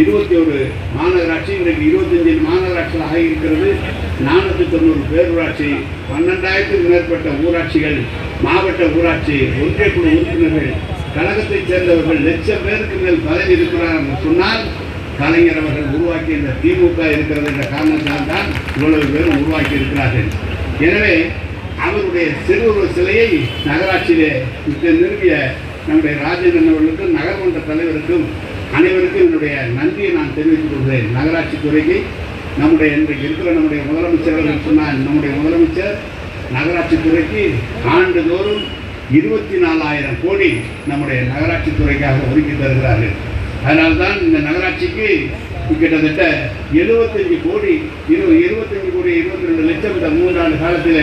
இருபத்தி ஒரு மாநகராட்சி இன்றைக்கு இருபத்தஞ்சு மாநகராட்சிகளாக ஆகியிருக்கிறது நானூற்றி தொண்ணூறு பேரூராட்சி பன்னெண்டாயிரத்துக்கும் மேற்பட்ட ஊராட்சிகள் மாவட்ட ஊராட்சி ஒன்றிய குழு உறுப்பினர்கள் கழகத்தைச் சேர்ந்தவர்கள் லட்சம் பேருக்கு மேல் பதவி இருக்கிறார் என்று சொன்னால் கலைஞர் அவர்கள் உருவாக்கி இந்த திமுக இருக்கிறது என்ற காரணத்தால் தான் இவ்வளவு பேரும் உருவாக்கி இருக்கிறார்கள். எனவே அவருடைய சிறுவர் சிலையை நகராட்சியிலே இன்று நிறுவிய நம்முடைய ராஜேந்திரன் அவர்களுக்கும் நகர்மன்ற தலைவருக்கும் அனைவருக்கும் என்னுடைய நன்றியை நான் தெரிவித்துக் கொள்கிறேன். நகராட்சி துறைக்கு நம்முடைய இன்றைக்கு இருக்கிற நம்முடைய முதலமைச்சர் சொன்னால் நம்முடைய முதலமைச்சர் நகராட்சி துறைக்கு ஆண்டுதோறும் இருபத்தி நாலாயிரம் கோடி நம்முடைய நகராட்சி துறைக்காக ஒதுக்கி தருகிறார்கள். அதனால்தான் இந்த நகராட்சிக்கு கிட்டத்தட்ட எழுபத்தஞ்சு கோடி இரு இருபத்தஞ்சு கோடி இருபத்தி ரெண்டு லட்சம் இந்த மூன்றாண்டு காலத்தில்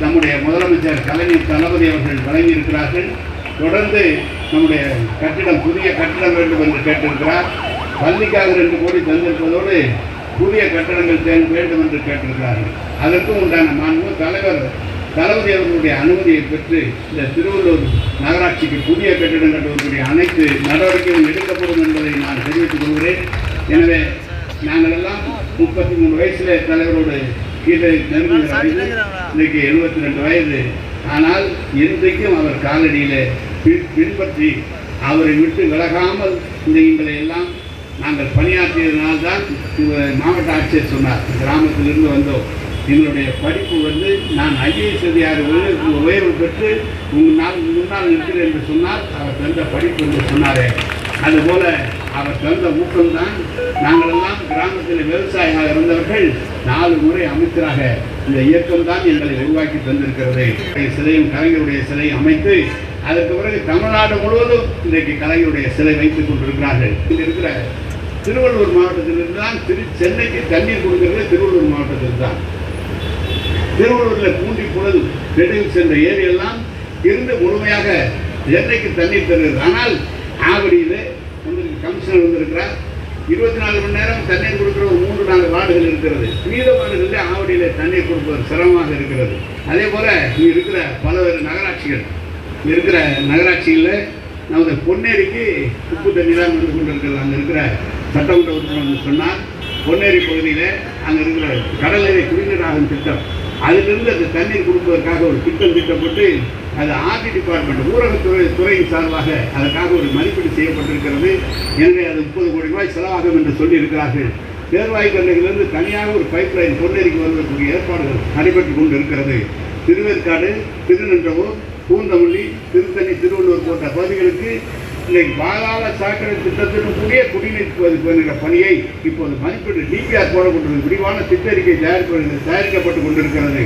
நம்முடைய முதலமைச்சர் கலைஞர் தளபதி அவர்கள் வழங்கியிருக்கிறார்கள். தொடர்ந்து நம்முடைய கட்டிடம் புதிய கட்டிடம் வேண்டும் என்று கேட்டிருக்கிறார். பள்ளிக்காக ரெண்டு கோடி தந்திருப்பதோடு புதிய கட்டடங்கள் தே- வேண்டும் என்று கேட்டிருக்கிறார்கள். அதற்கும் உண்டான மாண்பு தலைவர் தளபதி அவர்களுடைய அனுமதியை பெற்று இந்த திருவள்ளூர் நகராட்சிக்கு புதிய கட்டிடம் கட்டுவதற்குரிய அனைத்து நடவடிக்கைகளும் எடுக்கப்படும் என்பதை நான் தெரிவித்துக் கொள்கிறேன். எனவே நாங்கள் எல்லாம் முப்பத்தி மூணு வயசுல தலைவரோடு கீழே நெருங்குகிற இன்னைக்கு எழுபத்தி ரெண்டு வயது. ஆனால் இன்றைக்கும் அவர் காலடியிலே பின்பற்றி அவரை விட்டு விலகாமல் இந்த எங்களை எல்லாம் நாங்கள் பணியாற்றியதனால்தான் தான் மாவட்ட ஆட்சியர் சொன்னார். கிராமத்திலிருந்து வந்தோம். எங்களுடைய படிப்பு வந்து நான் ஐஏஎஸ் அதிகாரி உயர்வு பெற்று உங்கள் நாள் முன்னால் நிற்கிறேன் என்று சொன்னால் அவர் தந்த படிப்பு என்று சொன்னாரே. அதுபோல அவர் தந்த ஊக்கம்தான் நாங்களெல்லாம் கிராமத்தில் விவசாயியாக இருந்தவர்கள் நாலு முறை அமைச்சராக இந்த இயக்கம் தான் எங்களை உருவாக்கி தந்திருக்கிறது. சிலையும் கலைஞருடைய சிலை அமைத்து அதற்கு பிறகு தமிழ்நாடு முழுவதும் இன்றைக்கு கலைஞருடைய சிலை வைத்துக் கொண்டிருக்கிறார்கள். இங்கே இருக்கிற திருவள்ளூர் மாவட்டத்திலிருந்து தான் திரு சென்னைக்கு தண்ணீர் கொடுக்கிறது திருவள்ளூர் மாவட்டத்தில் தான் திருவள்ளூரில் பூண்டி புலது நெடுவில் சென்ற ஏரியெல்லாம் இருந்து முழுமையாக சென்னைக்கு தண்ணீர் தருகிறது. ஆனால் ஆவடியில் வந்து கமிஷனர் வந்திருக்கிறார். இருபத்தி நாலு மணி நேரம் தண்ணீர் கொடுக்குற ஒரு மூன்று நாலு வார்டுகள் இருக்கிறது. மீத வார்டுகளில் ஆவடியில் தண்ணீர் கொடுப்பது சிரமமாக இருக்கிறது. அதே போல் இங்கே இருக்கிற பல்வேறு நகராட்சிகள் இருக்கிற நகராட்சிகளில் நமது பொன்னேரிக்கு உப்பு தண்ணி தான் வந்து கொண்டிருக்கிறது அங்கே இருக்கிற சட்டமன்ற உறுப்பினர் வந்து பொன்னேரி பகுதியில் அங்கே இருக்கிற கடலரை நீரை குடிநீர் ஆகும் திட்டம். அதிலிருந்து அந்த தண்ணீர் கொடுப்பதற்காக ஒரு திட்டம் திட்டப்பட்டு அது ஆர்டி டிபார்ட்மெண்ட் ஊரகத்துறை துறையின் சார்பாக அதற்காக ஒரு மதிப்பீடு செய்யப்பட்டிருக்கிறது. எனவே அது முப்பது கோடி ரூபாய் செலவாகும் என்று சொல்லியிருக்கிறார்கள். தேர்வாய்க்கண்ணையிலிருந்து தனியாக ஒரு பைப் லைன் பொன்னேரிக்கு வருவதற்குரிய ஏற்பாடுகள் நடைபெற்று கொண்டு இருக்கிறது திருவேற்காடு திருநன்றவூர் பூந்தமல்லி திருத்தணி திருவள்ளூர் போன்ற பகுதிகளுக்கு இன்னைக்கு பாதாள சாக்கடை திட்டத்திற்குரிய குடிநீர் ப- பணியை இப்போது மதிப்பீடு டிபிஆர் போடப்பட்டுள்ளது விரிவான திட்டறிக்கை தயாரிப்பு தயாரிக்கப்பட்டு கொண்டிருக்கிறது.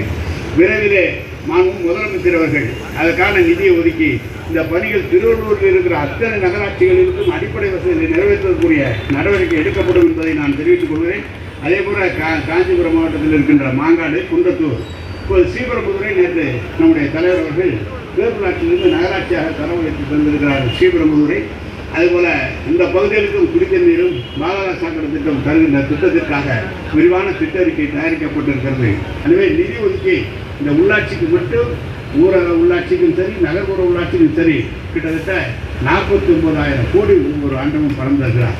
விரைவிலே மாண்பு முதலமைச்சர் அவர்கள் அதற்கான நிதியை ஒதுக்கி இந்த பணிகள் திருவள்ளூரில் இருக்கிற அத்தனை நகராட்சிகளிலிருந்தும் அடிப்படை வசதிகளை நிறைவேற்றக்கூடிய நடவடிக்கை எடுக்கப்படும் என்பதை நான் தெரிவித்துக் கொள்கிறேன். அதே போல கா காஞ்சிபுரம் மாவட்டத்தில் இருக்கின்ற மாங்காடு குன்றத்தூர் இப்போது ஸ்ரீபெரும்புதுரை நேற்று நம்முடைய தலைவர் அவர்கள் பேரூராட்சியிலிருந்து நகராட்சியாக தரம் வைத்து தந்திருக்கிறார் ஸ்ரீபெரும்புதுரை அதுபோல் இந்த பகுதிகளுக்கும் குடித்தண்ணீரும் பாதாள சாக்கடை திட்டம் தருகின்ற திட்டத்திற்காக விரிவான திட்ட அறிக்கை தயாரிக்கப்பட்டிருக்கிறது. எனவே நிதி ஒதுக்கி இந்த உள்ளாட்சிக்கு மட்டும் ஊரக உள்ளாட்சிக்கும் சரி நகர்ப்புற உள்ளாட்சிக்கும் சரி கிட்டத்தட்ட நாற்பத்தி ஒன்பதாயிரம் கோடி ஒவ்வொரு ஆண்டமும் பறந்திருக்கிறார்